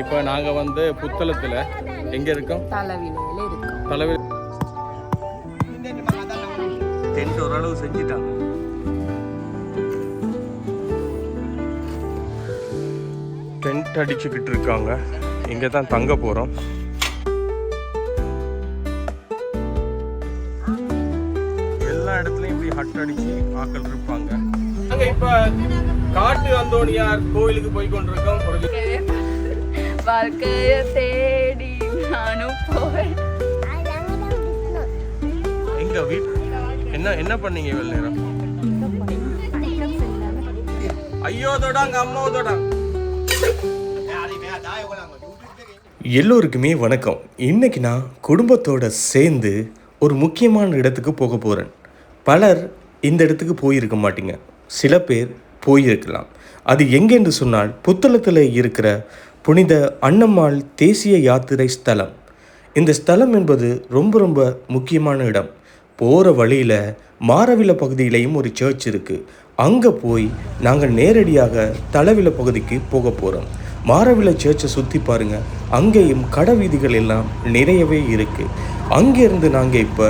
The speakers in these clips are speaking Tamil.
இப்போ நாங்கள் வந்து புத்தளத்தில் எங்கே இருக்கோம்? தலைவர் டென்ட் ஓரளவு செஞ்சிட்டாங்க. டென்ட் அடிச்சுக்கிட்டு இருக்காங்க. இங்கே தான் தங்க போகிறோம் எல்லா இடத்துலையும் இப்படி ஹட் அடிச்சு ஆக்கள் இருப்பாங்க. நாங்கள் இப்போ காட்டு அந்தோணியார் கோயிலுக்கு போய் கொண்டிருக்கோம். ஒரு வாழ்க்கைய தேடி நானும் போவேன். எங்க வீட் என்ன என்ன பண்ணீங்க இவ்வளவு நேரம்? ஐயோ தொடாங்க அம்மா தொடாங்க எல்லோருக்குமே வணக்கம். இன்னைக்கு நான் குடும்பத்தோட சேர்ந்து ஒரு முக்கியமான இடத்துக்கு போக போகிறேன் பலர் இந்த இடத்துக்கு போயிருக்க மாட்டீங்க. சில பேர் போயிருக்கலாம். அது எங்கென்று சொன்னால் புத்தளத்தில் இருக்கிற புனித அன்னம்மாள் தேசிய யாத்திரை ஸ்தலம். இந்த ஸ்தலம் என்பது ரொம்ப ரொம்ப முக்கியமான இடம். போகிற வழியில் மாரவில பகுதியிலையும் ஒரு சர்ச் இருக்குது அங்கே போய் நாங்கள் நேரடியாக தளவில பகுதிக்கு போக போகிறோம் மாரவில சர்ச்சை சுற்றி பாருங்கள் அங்கேயும் கடை வீதிகள் எல்லாம் நிறையவே இருக்குது அங்கேருந்து நாங்கள் இப்போ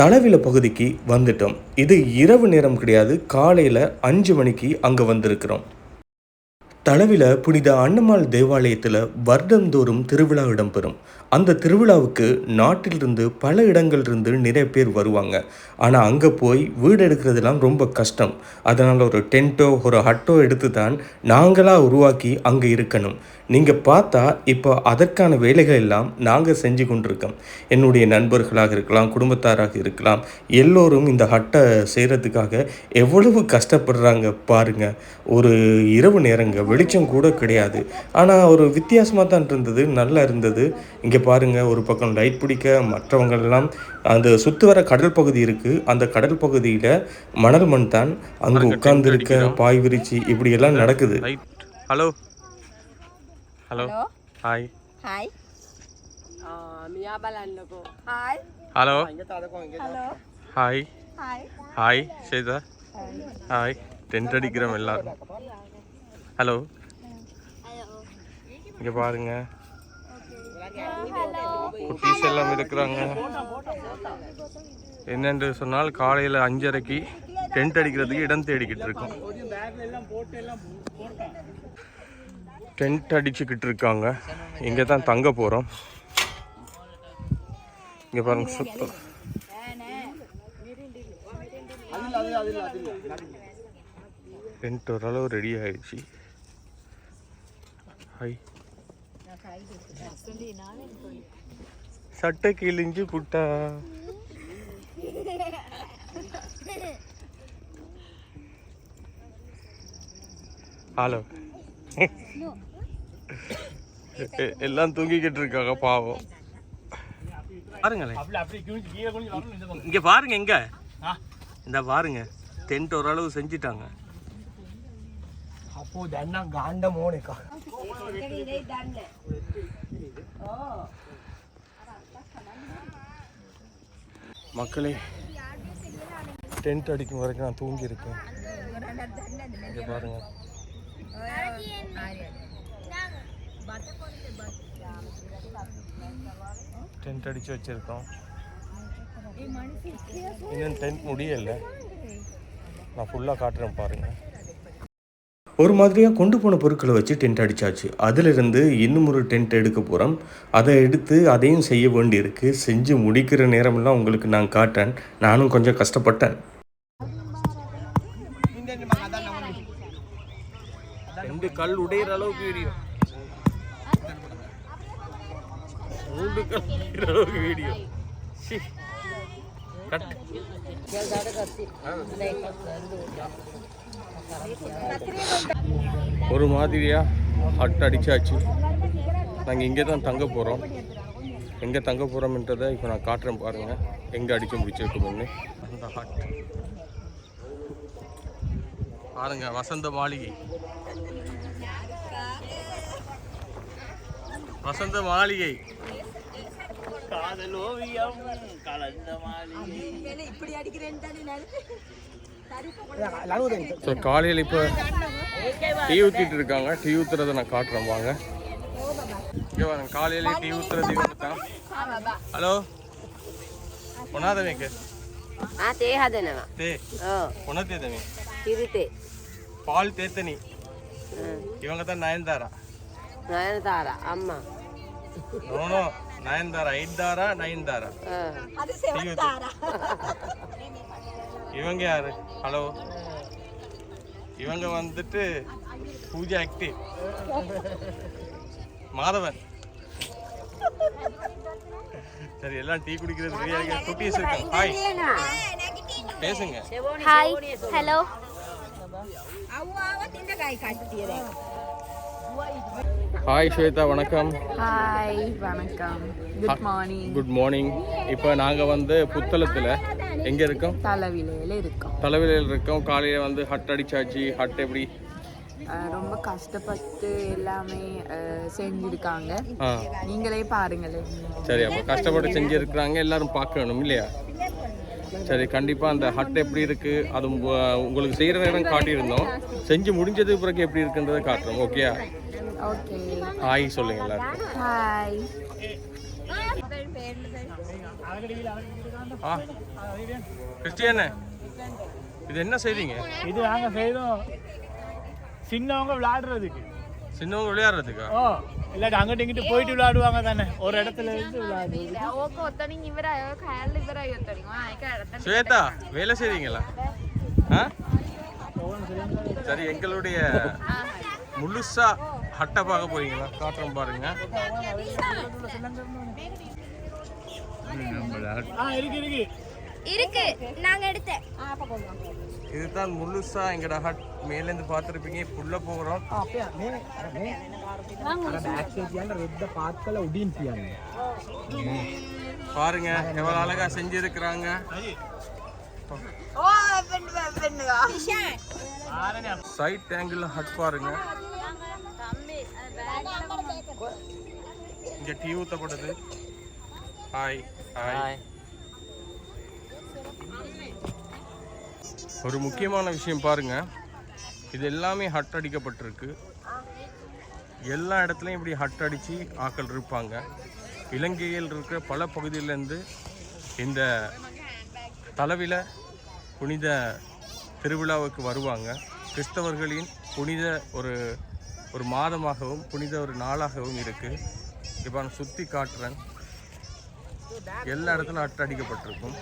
தளவில பகுதிக்கு வந்துட்டோம். இது இரவு நேரம் கிடையாது. காலையில் அஞ்சு மணிக்கு அங்கே வந்திருக்கிறோம். தளவில் புனித அன்னம்மாள் தேவாலயத்தில் வருடந்தோறும் திருவிழா இடம்பெறும். அந்த திருவிழாவுக்கு நாட்டிலிருந்து பல இடங்கள்லேருந்து நிறைய பேர் வருவாங்க. ஆனால் அங்கே போய் வீடு எடுக்கிறதுலாம் ரொம்ப கஷ்டம். அதனால் ஒரு டென்ட்டோ ஒரு ஹட்டோ எடுத்து தான் நாங்களாக உருவாக்கி அங்கே இருக்கணும். நீங்கள் பார்த்தா இப்போ அதற்கான வேலைகள் எல்லாம் நாங்கள் செஞ்சு கொண்டிருக்கோம். என்னுடைய நண்பர்களாக இருக்கலாம் குடும்பத்தாராக இருக்கலாம் எல்லோரும் இந்த ஹட்டை செய்கிறதுக்காக எவ்வளவு கஷ்டப்படுறாங்க பாருங்க. ஒரு இரவு நேரங்க வெளிச்சம் கூட கிடையாது. ஆனால் ஒரு வித்தியாசமாக தான் இருந்தது நல்லா இருந்தது. இங்கே பாருங்க ஒரு பக்கம் லைட் பிடிக்க மற்றவங்க எல்லாம் அந்த சுற்றி வர கடல் பகுதி இருக்குது அந்த கடல் பகுதியில் மணல் மண் தான். அங்கே உட்கார்ந்துருக்க பாய் விரிச்சு இப்படி எல்லாம் நடக்குது. Hello? Hello hi hi hi hello hello hi hi Chetha hi tent அடிக்கிறோம் எல்லாரும் ஹலோ இங்கே பாருங்கள் குட்டீஸ் எல்லாம் இருக்கிறாங்க என்னென்று சொன்னால் காலையில் அஞ்சரைக்கு டென்ட் அடிக்கிறதுக்கு இடம் தேடிக்கிட்டு இருக்கோம் டென்ட் அடிச்சுக்கிட்டு இருக்காங்க. இங்கே தான் தங்க போகிறோம் இங்கே பாருங்க சுத்தம் டென்ட் ஓரளவு ரெடி ஆயிடுச்சு. ஹை சட்டை கிழிஞ்சு புட்டா. ஹலோ எல்லாம் தூங்கிக்கிட்டு இருக்காங்க பாவம். பாருங்களேன். இங்க பாருங்க எங்க? இந்த பாருங்க டென்ட் ஓரளவு செஞ்சிட்டாங்க. அப்போ தண்ணா காண்ட மோனிக்கா மக்களே டென்ட் அடிக்கும் வரைக்கும் நான் தூங்கியிருக்கேன். இங்கே பாருங்கள் டென்ட் அடிச்சு வச்சிருக்கோம். இன்னும் டென்ட் முடியல. நான் ஃபுல்லாக காட்டுறேன் பாருங்க. ஒரு மாதிரியாக கொண்டு போன பொருட்களை வச்சு டென்ட் அடிச்சாச்சு. அதிலிருந்து இன்னும் ஒரு டென்ட் எடுக்க போகிறோம் அதை எடுத்து அதையும் செய்ய வேண்டியிருக்கு. செஞ்சு முடிக்கிற நேரமெல்லாம் உங்களுக்கு நான் காட்டேன் நானும் கொஞ்சம் கஷ்டப்பட்டேன். ரெண்டு கல் உடையிற அளவுக்கு வீடியோ. மூன்று கல் உடையிற அளவுக்கு வீடியோ. கட். ஒரு மாதிரியா ஹட் அடிச்சாச்சு. நாங்கள் இங்கே தான் தங்க போகிறோம் எங்கே தங்க போகிறோம்ன்றதை இப்போ நான் காட்டுறேன் பாருங்கள் எங்கே அடிக்க முடிச்சிருக்கோம்னு அந்த ஹட் பாருங்க வசந்த மாளிகை. வசந்த மாளிகை. காதல் ஓவியம் காலையில் இப்போ டீ ஊற்றிட்டு இருக்காங்க. டீ ஊற்றுறதை நான் காட்டுறேன் வாங்க. இங்கே டீ ஊற்றுறது ஊற்றுட்டான் ஹலோ? ஒன்றாதவேக்கு தே ஒன்றா தேதமே இது தே. பால் தேத்தனி. இவங்க தான் நயன்தாரா? நயன்தாரா? அம்மா. நோ நயன்தாரா ஐந்தாரா நயன்தாரா. இவங்க யாரு? ஹலோ இவங்க வந்துட்டு பூஜா ஆக்டி மாதவன். சரி எல்லாம் டீ குடிக்கிறது ரெடியா இருக்கு குட்டீஸ் இருக்காங்க. ஹாய் பேசுங்க. ஹாய் ஹலோ அவ்வா திண்ட காய் காட்டியதே ஹாய் ஸ்வேதா வணக்கம். ஹாய் வணக்கம். குட் மார்னிங் குட் மார்னிங் இப்போ நாங்கள் வந்து புத்தளத்தில் எங்கே இருக்கோம்? தலைவிலையில் இருக்கோம். தலைவிலையில் இருக்கோம். காலையில் வந்து ஹட் அடிச்சாச்சு. ஹட் எப்படி? ரொம்ப கஷ்டப்பட்டு எல்லாமே செஞ்சிருக்காங்க. நீங்களே பாருங்களேன் சரி அப்போ கஷ்டப்பட்டு செஞ்சுருக்குறாங்க. எல்லாரும் பார்க்கணும் இல்லையா? சரி கண்டிப்பாக அந்த ஹட் எப்படி இருக்குது அது உங்க- உங்களுக்கு செய்கிற நேரம் காட்டியிருந்தோம். செஞ்சு முடிஞ்சது பிறகு எப்படி இருக்குன்றதை காட்டுறோம் ஓகே ஓகே. ஹாய் சொல்லுங்க எல்லாரும் ஹாய். இது என்ன செய்றீங்க? இது நாங்க செய்தோம் சின்னவங்க விளையாடுறதுக்கு. சின்னவங்க விளையாடுறதுக்கு? ஓ இல்லாட்டி அங்கிட்டு இங்கிட்டு போயிட்டு விளையாடுவாங்க தானே. ஒரு இடத்துல இருந்து விளையாடுவாங்க ஸ்வேதா வேலை செய்றீங்களா? சரி எங்களுடைய முழுசா ஹட்டை பார்க்க போறீங்களா? காட்டுறோம் பாருங்க. இருக்கு நாங்க எடுத்தேன். இதுதான் முழுசா எங்கட ஹட். மேல இருந்து பாத்திருப்பீங்க புள்ள போகிறோம் பாருங்க எவ்வளவு அழகா செஞ்சிருக்கிறாங்க. சைட் ஆங்கிள் ஹட் பாருங்க. இங்க டீ ஊத்தப்படுது. ஹாய் ஹாய் ஒரு முக்கியமான விஷயம் பாருங்க. இது எல்லாமே ஹட் அடிக்கப்பட்டிருக்கு. எல்லா இடத்துலையும் இப்படி ஹட் அடித்து ஆக்கள் இருப்பாங்க. இலங்கையில் இருக்கிற பல பகுதியிலேருந்து இந்த தலவில புனித திருவிழாவுக்கு வருவாங்க. கிறிஸ்தவர்களின் புனித ஒரு ஒரு மாதமாகவும் புனித ஒரு நாளாகவும் இருக்குது இப்போ நான் சுற்றி காட்டுறேன். எல்லா இடத்துலையும் அட்டை அடிக்கப்பட்டிருக்கும்.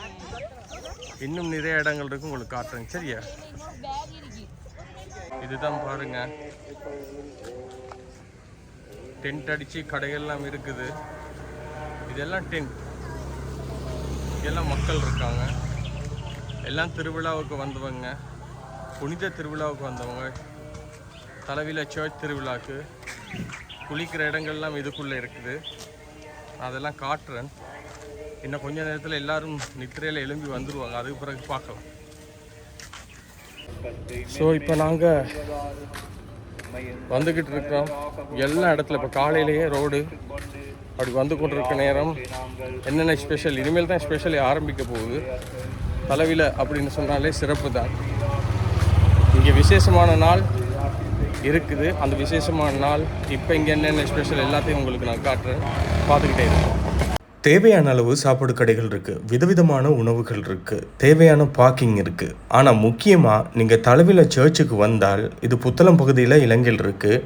இன்னும் நிறைய இடங்கள் இருக்கு உங்களுக்கு காட்டுறேன். சரியா? இதுதான் பாருங்க. டென்ட் அடித்து கடைகள்லாம் இருக்குது. இதெல்லாம் டென்ட். இதெல்லாம் மக்கள் இருக்காங்க. எல்லாம் திருவிழாவுக்கு வந்தவங்க. புனித திருவிழாவுக்கு வந்தவங்க. தலைவியில் சர்ச் திருவிழாக்கு குளிக்கிற இடங்கள்லாம் இதுக்குள்ளே இருக்குது. அதெல்லாம் காட்டுறேன். இன்னும் கொஞ்ச நேரத்தில் எல்லாரும் நித்திரையில் எழும்பி வந்துடுவாங்க அதுக்கு பிறகு பார்க்கலாம். ஸோ இப்போ நாங்கள் வந்துக்கிட்டு இருக்கிறோம். எல்லா இடத்துல இப்போ காலையிலேயே ரோடு அப்படி வந்து கொண்டிருக்க நேரம் என்னென்ன ஸ்பெஷல் இனிமேல் தான் ஸ்பெஷல் ஆரம்பிக்க போகுது. தலைவில அப்படின்னு சொன்னாலே சிறப்பு தான் இங்கே விசேஷமான நாள். இருக்குது. அந்த விசேஷமான நாள் இப்போ இங்கே என்னென்ன ஸ்பெஷல் எல்லாத்தையும் உங்களுக்கு நான் காட்டுறேன். பார்த்துக்கிட்டே இருக்கேன் தேவையான அளவு சாப்பாடு கடைகள் இருக்குது விதவிதமான உணவுகள் இருக்குது தேவையான பார்க்கிங் இருக்குது ஆனால் முக்கியமாக நீங்கள் தலைவில் சர்ச்சுக்கு வந்தால் இது புத்தளம் பகுதியில் இலங்கையில் இருக்குது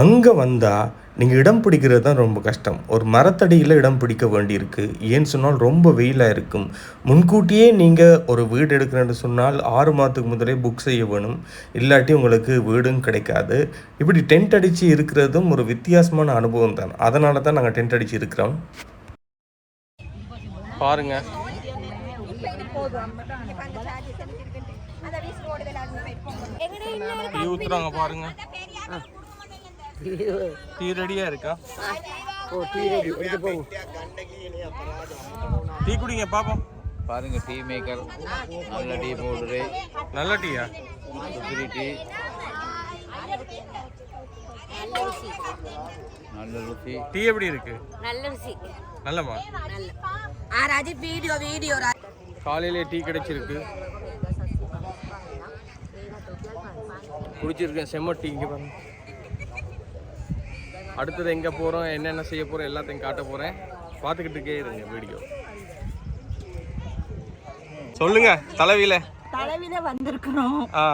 அங்கே வந்தால் நீங்கள் இடம் பிடிக்கிறது தான் ரொம்ப கஷ்டம். ஒரு மரத்தடியில் இடம் பிடிக்க வேண்டியிருக்கு. ஏன்னு சொன்னால் ரொம்ப வெயிலாக இருக்கும். முன்கூட்டியே நீங்கள் ஒரு வீடு எடுக்கிறேன்னு சொன்னால் ஆறு மாதத்துக்கு முதலே புக் செய்ய வேணும். இல்லாட்டி உங்களுக்கு வீடும் கிடைக்காது. இப்படி டென்ட் அடித்து இருக்கிறதும் ஒரு வித்தியாசமான அனுபவம் தான். அதனால தான் நாங்கள் டென்ட் அடித்து இருக்கிறோம். பாருங்க. பாருங்க. டீ ரெடியா இருக்கா டீ குடிங்க பாப்போம். பாருங்க டீ மேக்கர். நல்ல டீ பவுடரு. நல்ல டீயா? சுத்திரி டீ. நல்ல ருசி. டீ எப்படி இருக்கு? நல்ல ருசி. நல்லமா ஆ ராஜி வீடியோ வீடியோ காலையிலே டீ கிடைச்சிருக்கு. குடிச்சிருக்கேன் செம்ம டீ இங்கே பாருங்க. அடுத்தது எங்கே போகிறோம் என்னென்ன செய்ய போகிறோம் எல்லாத்தையும் காட்ட போகிறேன் பார்த்துக்கிட்டுக்கே இருங்க வீடியோ. சொல்லுங்க தலைவியில. தலைவில வந்திருக்கிறோம். ஆ.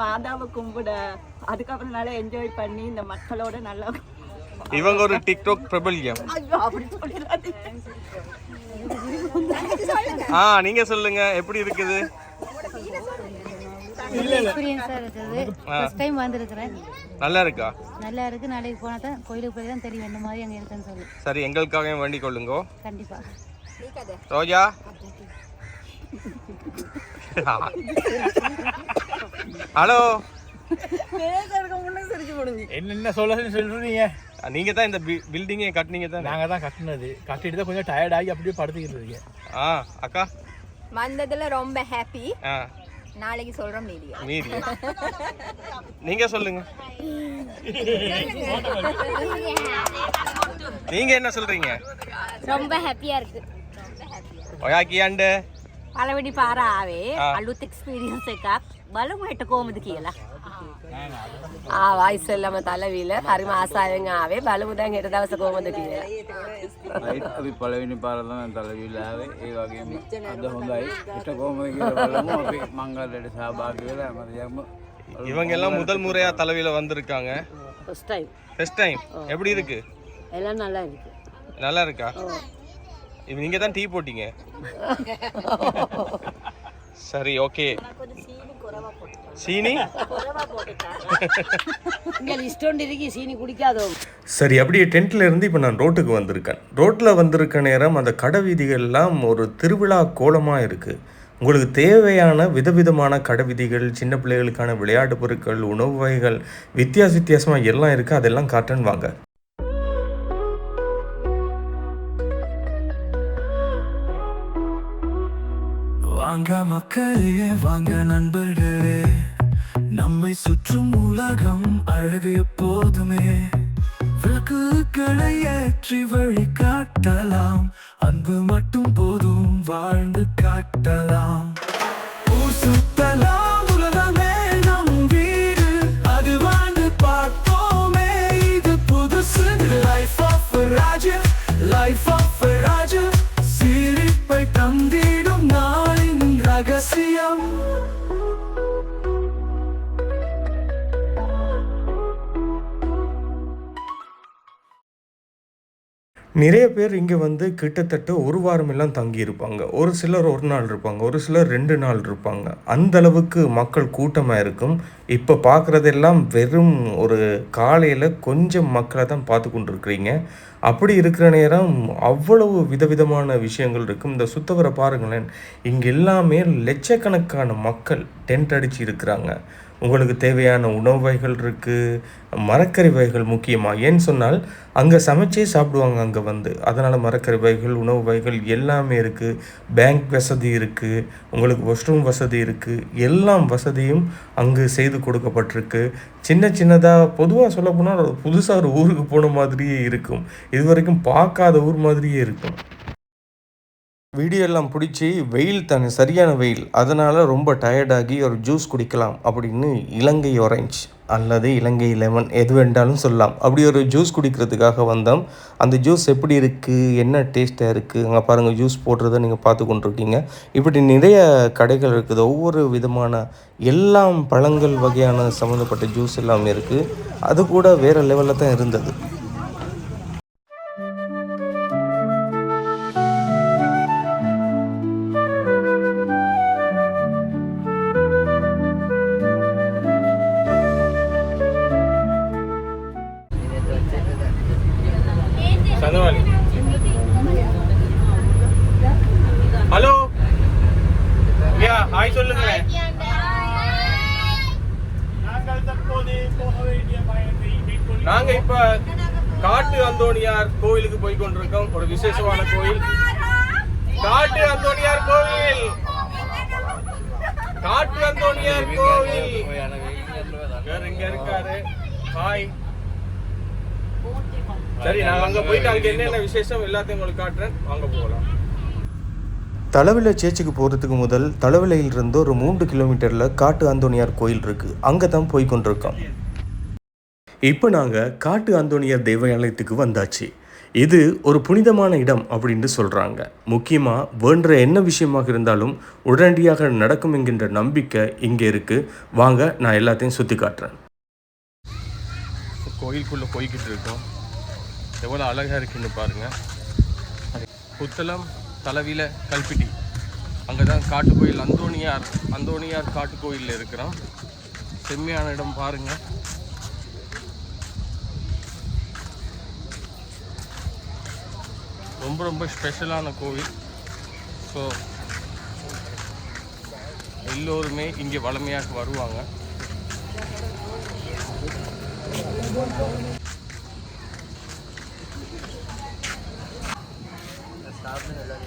மாதாவை கும்பிட. அதுக்கப்புறம் நல்லா என்ஜாய் பண்ணி இந்த மக்களோட நல்லா இவங்க ஒரு டிக்டாக் பிரபல்யம். ஆ நீங்க சொல்லுங்க எப்படி இருக்குது? நல்லா இருக்கா நல்லா இருக்கு நாளைக்கு போனால் தான் கோயிலுக்கு போய் தான் தெரியும் என்ன மாதிரி அங்கே இருக்குன்னு சொல்லி. சரி எங்களுக்காக வேண்டிக் கொள்ளுங்க. கண்டிப்பாக ரோஜா? ஹலோ? என்னென்ன சொல்லணும்னு சொல்றீங்க? நீங்க தான் இந்த பில்டிங்கை கட்டினீங்க தான்? நாங்கள் தான் கட்டினது. கட்டிட்டு தான் கொஞ்சம் டயர்ட் ஆகி அப்படியே படுத்துக்கிட்டு இருக்கீங்க ஆ அக்கா? வந்ததுல ரொம்ப ஹாப்பி ஆ. நாளைக்கு சொல்றோம் மீடியா மீதி நீங்க சொல்லுங்க நீங்க என்ன சொல்றீங்க ரொம்ப ஹாப்பியா இருக்கு ඔයාකියන්ට පළවෙනි පාර ආවේ ආ. අලුත් එක්ස්පීරියන්ස් එකක් බලමු හෙට කොහොමද කියලා ආවා ඉස්සෙල්ලම තලවිල හරිම ආසාවෙන් ආවේ බලමු දැන් හෙට දවස කොහොමද කියලා රයිට් අපි පළවෙනි පාර තමයි තලවිල්ල ආවේ ඒ වගේම අද හොඳයි ඊට කොහොමද කියලා බලමු අපි මංගල්‍යයට සහභාගී වෙලා හැමදේම இவங்க எல்லாம் முதல் முறையா தலைவியில வந்திருக்காங்க ஃபஸ்ட் டைம் ஃபர்ஸ்ட் டைம் எப்படி இருக்கு எல்லாம் நல்லா இருக்கு நல்லா இருக்கா இப்ப நீங்க தான் டீ போட்டீங்க சரி ஓகே சீனி? இங்கே லிஸ்ட் இருக்கு சீனி குடிக்காதோ? சரி அப்படியே டென்ட்ல இருந்து இப்போ நான் ரோட்டுக்கு வந்திருக்கேன். ரோட்டில் வந்திருக்க நேரம் அந்த கடை வீதிகள்லாம் ஒரு திருவிழா கோலமாக இருக்குது உங்களுக்கு தேவையான விதவிதமான கடை வீதிகள் சின்ன பிள்ளைகளுக்கான விளையாட்டு பொருட்கள் உணவு வகைகள் வித்தியாச வித்தியாசமாக எல்லாம் இருக்குது அதெல்லாம் காட்டுன்னு வாங்க. வாங்க மக்களே வாங்க நண்பர்களே. நம்மை சுற்றும் உலகம் அழகு எப்போதுமே. விளக்குகளை ஏற்றி வழி காட்டலாம். அன்பு மட்டும் போதும் வாழ்ந்து காட்டலாம். நிறைய பேர் இங்கே வந்து கிட்டத்தட்ட ஒரு வாரம் எல்லாம் தங்கி இருப்பாங்க. ஒரு சிலர் ஒரு நாள் இருப்பாங்க ஒரு சிலர் ரெண்டு நாள் இருப்பாங்க. அந்த அளவுக்கு மக்கள் கூட்டமாக இருக்கும். இப்போ பார்க்குறதெல்லாம் வெறும் ஒரு காலையில் கொஞ்சம் மக்களை தான் பார்த்து கொண்டிருக்கிறீங்க. அப்படி இருக்கிற நேரம் அவ்வளவு விதவிதமான விஷயங்கள் இருக்கும். இந்த சுத்தவரை பாருங்களேன் இங்கே எல்லாமே லட்சக்கணக்கான மக்கள் டென்ட் அடித்து இருக்கிறாங்க. உங்களுக்கு தேவையான உணவு வகைகள் இருக்குது மரக்கறி வகைகள் முக்கியமாக ஏன்னு சொன்னால் அங்கே சமைச்சே சாப்பிடுவாங்க அங்கே வந்து. அதனால் மரக்கறி வகைகள் உணவு வகைகள் எல்லாமே இருக்குது பேங்க் வசதி இருக்குது உங்களுக்கு வாஷ்ரூம் வசதி இருக்குது எல்லாம் வசதியும் அங்கு செய்து கொடுக்கப்பட்டிருக்கு. சின்ன சின்னதாக பொதுவாக சொல்ல போனால் புதுசாக ஒரு ஊருக்கு போன மாதிரியே இருக்கும். இது வரைக்கும் பார்க்காத ஊர் மாதிரியே இருக்கும். வீடியோ எல்லாம் பிடிச்சி வெயில் தானே சரியான வெயில். அதனால் ரொம்ப டயர்டாகி ஒரு ஜூஸ் குடிக்கலாம் அப்படின்னு இலங்கை ஒரேஞ்ச் அல்லது இலங்கை லெமன் எது வேண்டாலும் சொல்லலாம். அப்படி ஒரு ஜூஸ் குடிக்கிறதுக்காக வந்தோம். அந்த ஜூஸ் எப்படி இருக்குது என்ன டேஸ்ட்டாக இருக்குது அங்கே பாருங்கள் ஜூஸ் போடுறத நீங்கள் பார்த்து கொண்டிருக்கீங்க. இப்படி நிறைய கடைகள் இருக்குது. ஒவ்வொரு விதமான எல்லாம் பழங்கள் வகையான சம்மந்தப்பட்ட ஜூஸ் எல்லாமே இருக்குது அது கூட வேறு லெவலில் தான் இருந்தது. நாங்க இப்ப காட்டு அந்தோணியார் கோயிலுக்கு போய் கொண்டிருக்கோம். ஒரு விசேஷமான கோயில் காட்டு அந்தோணியார் கோவில். காட்டு அந்தோணியார் கோவில். வேற எங்க இருக்காரு. ஹாய் சரி நான் அங்க போயிட்டு அங்க என்னென்ன விசேஷம் எல்லாத்தையும் உங்களுக்கு காட்டுறேன். வாங்க போகலாம் தளவில சேச்சுக்கு போகிறதுக்கு முதல் தளவிலையிலிருந்து ஒரு மூன்று கிலோமீட்டரில் காட்டு அந்தோணியார் கோயில் இருக்குது அங்கே தான் போய் கொண்டிருக்கோம். இப்போ நாங்கள் காட்டு அந்தோணியார் தேவாலயத்துக்கு வந்தாச்சு. இது ஒரு புனிதமான இடம் அப்படின்னு சொல்கிறாங்க முக்கியமாக வேண்டுற என்ன விஷயமாக இருந்தாலும் உடனடியாக நடக்கும் என்கின்ற நம்பிக்கை இங்கே இருக்குது வாங்க நான் எல்லாத்தையும் சுற்றி காட்டுறேன். கோயிலுக்குள்ளே போய்கிட்டு இருக்கோம். எவ்வளோ அழகாக இருக்குன்னு பாருங்கள் புத்தளம் தலைவியில் கல்பிட்டி. அங்கே தான் காட்டு கோயில் அந்தோணியார் அந்தோணியார் காட்டு கோயிலில் இருக்கிறோம் செம்மையான இடம் பாருங்கள் ரொம்ப ரொம்ப ஸ்பெஷலான கோவில். ஸோ எல்லோருமே இங்கே வளமையாக வருவாங்க.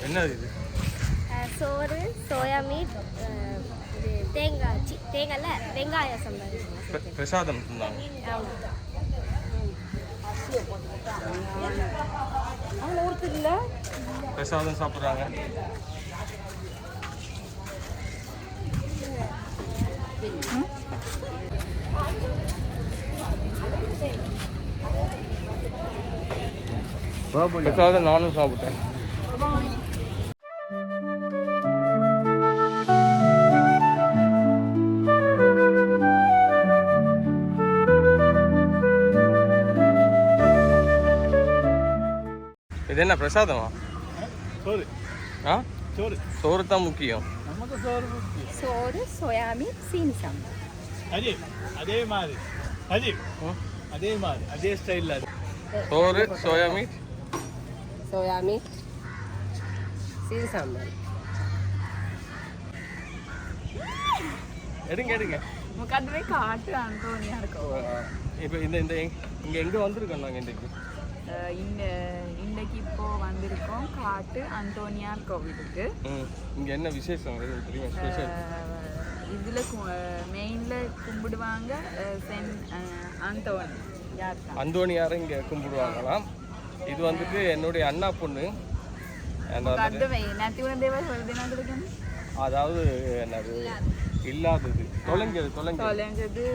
என்னது இது? சோறு சோயா மீட் தேங்காய் தேங்காய்ல வெங்காய சம்பல் பிர- பிரசாதம் சொன்னாங்க பிரசாதம் சாப்பிட்றாங்க. பிரசாதம் நானும் சாப்பிட்டேன். இது என்ன பிரசாதமா? சோறு ஆ சோறு சோறு தான் முக்கியம் நமக்கு சோறு முக்கியம் சோறு சோயா மீட் சீனி சம்பல் அஜய் அதே மாதிரி அஜய் அதே மாதிரி அதே ஸ்டைலில் அது சோறு சோயா மீட் சோயா மீட் சீர் சாம்பார் எடுங்க எடுங்க முக்காட்டுமே காட்டு அந்தோணியார் கோவில் இப்போ இந்த இந்த இங்கே எங்கே வந்திருக்கோம் நாங்கள் இன்றைக்கு இந்த இன்னைக்கு இப்போ வந்திருக்கோம் காட்டு அந்தோணியார் கோவிலுக்கு. இங்கே என்ன விசேஷம் இதுல மெயின்ல கும்பிடுவாங்க சென் அஹ் அந்தோணி. யார் தான் அந்தோணியாரை இங்கே கும்பிடுவாங்களாம். இது வந்துட்டு என்னுடைய அண்ணா பொண்ணு. அதாவது என்னது? இல்லாதது. தொலைஞ்சது தொலைஞ்சது. தொலைஞ்சது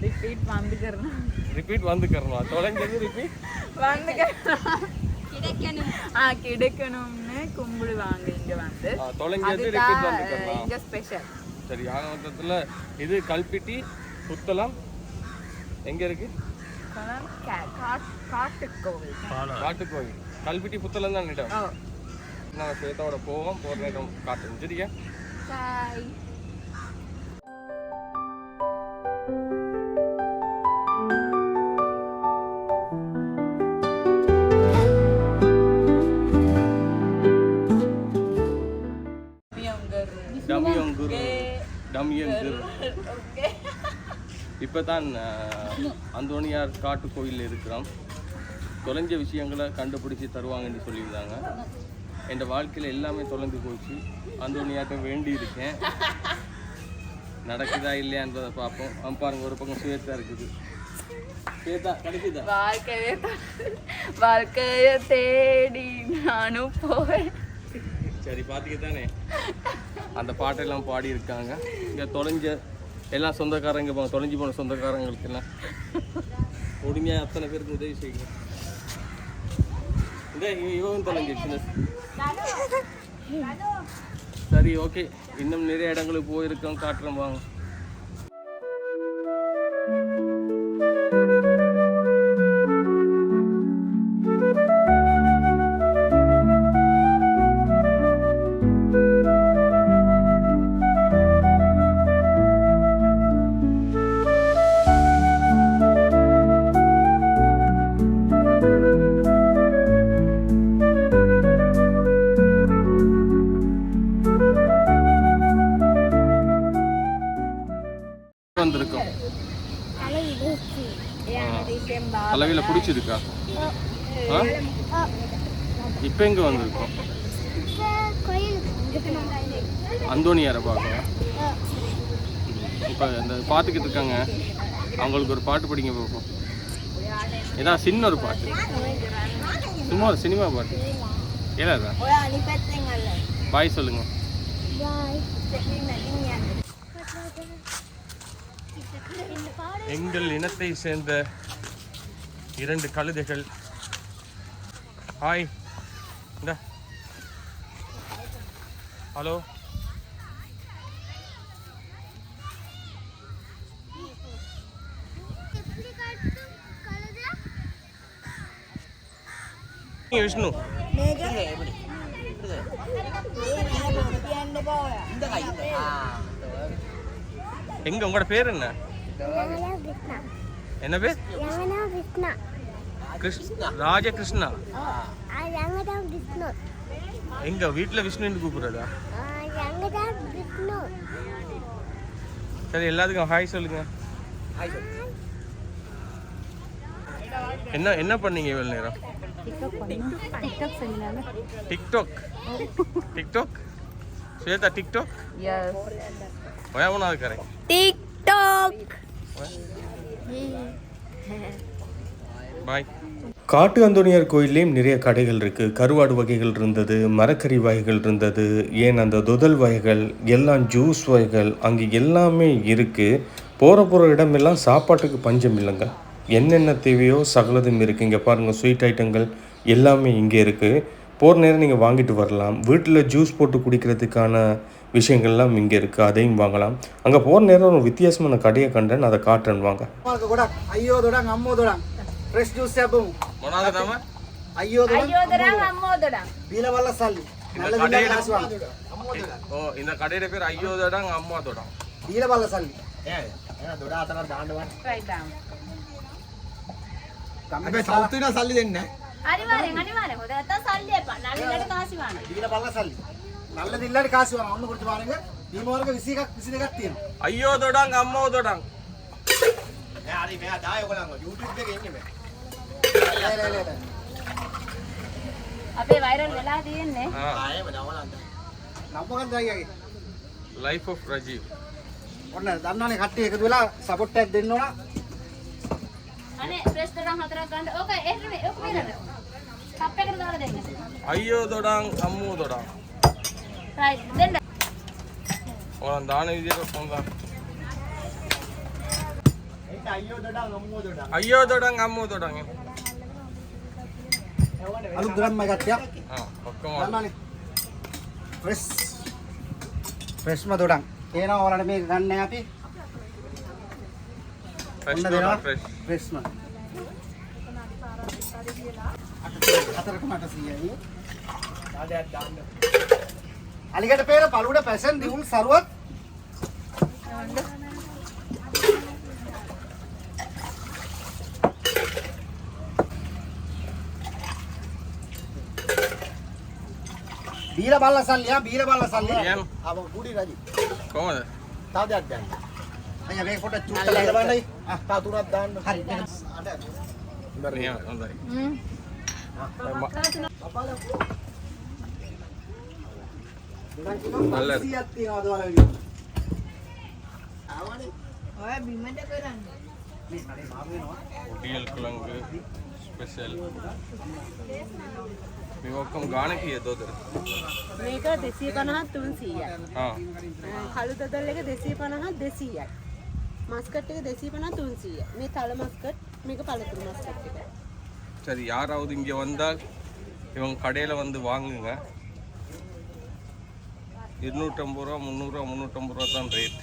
ரிப்பீட் வந்துக்கிறேன் ரிப்பீட் வந்துக்கிறணும் தொலைஞ்சது ரிப்பீட் கிடைக்கணும் ஆ கிடைக்கணும்னு கும்பிடுவாங்க இங்க வந்து. தொலைஞ்சது ரிப்பீட் வந்துக்கிறணும் இங்க ஸ்பெஷல் சரி ஆக மொத்தத்தில் இது கல்பிட்டி புத்தளம். எங்கே இருக்கு? காட்டு கோவில் காட்டுக்கோவில். கல்பிட்டி புத்தளம் தான் இடம். நாங்கள் சேத்தோட போவோம். போகிற நேரம் காட்டுறோம் சரியா? இப்போ தான் அந்தோணியார் காட்டு கோயிலில் இருக்கிறோம் தொலைஞ்ச விஷயங்களை கண்டுபிடிச்சி தருவாங்கன்னு சொல்லியிருந்தாங்க. என் வாழ்க்கையில் எல்லாமே தொலைஞ்சு போச்சு. அந்தோணியார்ட்ட வேண்டி இருக்கேன் நடக்குதா இல்லையா என்பதை பார்ப்போம். அவன் பாருங்க ஒரு பக்கம் சுயத்தா இருக்குது. வாழ்க்கைய வாழ்க்கைய தேடி நானும் போவேன். சரி பார்த்துக்க தானே அந்த பாட்டெல்லாம் பாடி இருக்காங்க இங்கே தொலைஞ்ச எல்லாம் சொந்தக்காரங்க போங்க தொலைஞ்சு போன சொந்தக்காரங்களுக்கு எல்லாம். முடிஞ்ச அத்தனை பேருக்கு உதவி செய்யுங்க. இந்த இவன் தொலைஞ்சிருச்சு சரி ஓகே இன்னும் நிறைய இடங்களுக்கு போயிருக்கோம் காட்டுறோம் வாங்க. பார்த்துக்கிட்டு இருக்காங்க அவங்களுக்கு ஒரு பாட்டு படிங்க பார்ப்போம். ஏதாவது சின்ன ஒரு பாட்டு. சும்மா ஒரு சினிமா பாட்டு. ஏதா பாய் சொல்லுங்க. எங்கள் இனத்தை சேர்ந்த இரண்டு கழுதைகள். ஹாய் இந்த. ஹலோ விஷ்ணு எங்க உங்களோட பேர் என்ன என்ன பேர் கிருஷ்ணா ராஜகிருஷ்ணா எங்க வீட்டுல விஷ்ணுன்னு கூப்பிடுறதா சரி எல்லாத்துக்கும் ஹாய் சொல்லுங்க என்ன என்ன பண்ணீங்க இவ்வளவு நேரம் டிக்டாக் ஸ்வேதா டிக்டாக் Yes. வயமனாது கரெக்ட் டிக்டாக் பாய் காட்டு அந்தோனியார் கோயில்லையும் நிறைய கடைகள் இருக்குது கருவாடு வகைகள் இருந்தது மரக்கறி வகைகள் இருந்தது ஏன் அந்த துதல் வகைகள் எல்லாம் ஜூஸ் வகைகள் அங்கே எல்லாமே இருக்குது போகிற போகிற இடமெல்லாம் சாப்பாட்டுக்கு பஞ்சம் இல்லைங்க. என்னென்ன தேவையோ சகலதும் இருக்குது இங்கே பாருங்கள் ஸ்வீட் ஐட்டங்கள் எல்லாமே இங்கே இருக்குது போகிற நேரம் நீங்கள் வாங்கிட்டு வரலாம். வீட்டில் ஜூஸ் போட்டு குடிக்கிறதுக்கான விஷயங்கள்லாம் இங்கே இருக்குது அதையும் வாங்கலாம். அங்கே போகிற நேரம் ஒரு வித்தியாசமான கடையை கண்டேன். அதை காட்டுறேன் வாங்க. ஐயோதோட அம்மோதோட. ஃப்ரெஷ் ஜூஸ் சாப்பிடும் இந்த கடையோட பேர் ஐயோதோட அம்மாதோட. வீரவல்லசாலி ஏன் தோட ஆத்தனா தாண்டுவான். හැබැයි සවුත් වෙනවා සල්ලි දෙන්නේ නැහැ. අනිවාර්යෙන් අනිවාර්යෙන්. හොඳ නැත්තම් සල්ලි එපා. නල්ලෙලට කාසි වහන්න. දීලා බලලා සල්ලි. නල්ල දිල්ලට කාසි වහන්න. ඔන්න කුරුචි පාරෙන් දීම වර්ග 21ක් 22ක් තියෙනවා. අයියෝ දොඩං අම්මෝ දොඩං. ඈ හරි මෙයා ඩාය ඔයගොල්ලන්ව YouTube එකේ ඉන්නේ මෙයා. ලේ ලේ ලේ. අපේ වෛරල් වෙලා තියෙන්නේ. ආ එහෙම නවලන්න. නම්බකන් දායියගේ. Life of Rajiv. ඔන්න දන්නවනේ කට්ටිය එකතු වෙලා සපෝට් එකක් දෙන්න ඕන. අයියෝ දොඩං අම්මෝ දොඩං. ඔරන් දාන විදියට පොන්දා අයියෝ දොඩං අම්මෝ දොඩං. අලුත් ග්‍රාම් එකක් තියා. ආ ඔක්කොම ගන්නනේ ෆ්‍රෙෂ් ෆ්‍රෙෂ්ම දොඩං. එනවා ඔයාලට මේ ගන්න අපි ප්‍රශ්න හතරකම 800යි. ආදයක් දාන්න. අලිගට පෙර පළුවට පැෂන් දියුල් සරුවත් බීර බල්ල සල්ලියා බීර බල්ල සල්ලියා. ආව කුඩි රජි. කොහමද? තව දෙයක් දැන්. අයියා මේ පොඩ චුට්ට ගලවන්නයි. ආ තව තුනක් දාන්න. හරි. අර එහෙම හොඳයි. හ්ම්. අල්ලර. 100ක් තියනවාද ඔයාලගේ? ආවනේ. ඔය බිමට කරන්නේ. මේ මගේ මාව වෙනවා. හොටෙල් කුලංග ස්පෙෂල්. මේ ඔක්කොම ගාන කීයද උදේ? මේක 250 300යි. ආ. කළු දදල් එක 250 200යි. මස්කට් එක 250 300යි. මේ තල මස්කට් මේක පළතුරු මස්කට් එක. சரி யாராவது இங்கே வந்தால் இவங்க கடையில் வந்து வாங்குங்க இருநூற்றம்பது ரூபா முந்நூறுரூவா முந்நூற்றம்பது ரூபா தான் ரேட்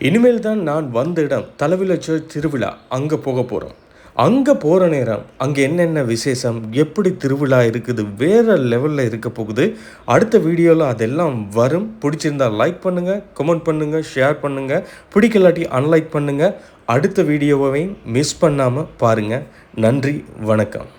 இனிமேல் தான் நான் வந்த இடம் தலவில சர்ச் திருவிழா அங்கே போக போகிறோம் அங்கே போகிற நேரம் அங்கே என்னென்ன விசேஷம் எப்படி திருவிழா இருக்குது வேறு லெவலில் இருக்க போகுது அடுத்த வீடியோவில் அதெல்லாம் வரும். பிடிச்சிருந்தா லைக் பண்ணுங்கள் கமெண்ட் பண்ணுங்கள் ஷேர் பண்ணுங்கள் பிடிக்கலாட்டி அன்லைக் பண்ணுங்கள் அடுத்த வீடியோவை மிஸ் பண்ணாமல் பாருங்கள் நன்றி வணக்கம்.